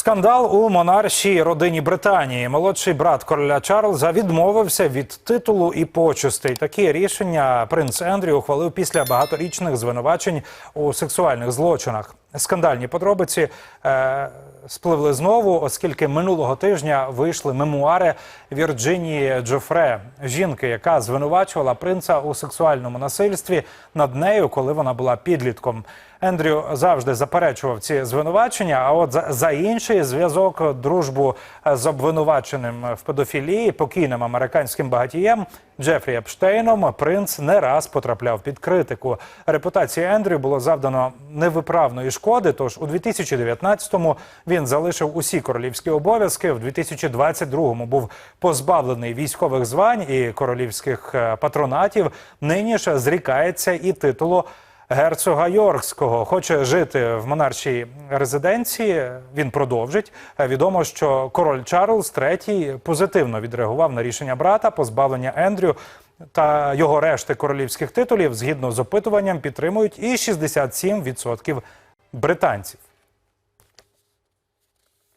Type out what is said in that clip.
Скандал у монаршій родині Британії. Молодший брат короля Чарльза відмовився від титулу і почестей. Такі рішення принц Ендрю ухвалив після багаторічних звинувачень у сексуальних злочинах. Скандальні подробиці е, спливли знову, оскільки минулого тижня вийшли мемуари Вірджинії Джофре, жінки, яка звинувачувала принца у сексуальному насильстві над нею, коли вона була підлітком. Ендрю завжди заперечував ці звинувачення. А от за, інший зв'язок дружбу з обвинуваченим в педофілії покійним американським багатієм Джефрі Епштейном принц не раз потрапляв під критику. Репутації Ендрю було завдано невиправної шкоди. Тож у 2019-му він залишив усі королівські обов'язки. В 2022-му був позбавлений військових звань і королівських е, патронатів. Нині ж зрікається і титулу герцога Йоркського. Хоче жити в монаршій резиденції. Він продовжить. Е, Відомо, що король Чарльз III позитивно відреагував на рішення брата позбавлення Ендрю. Та його решти королівських титулів згідно з опитуванням підтримують і 67% британців.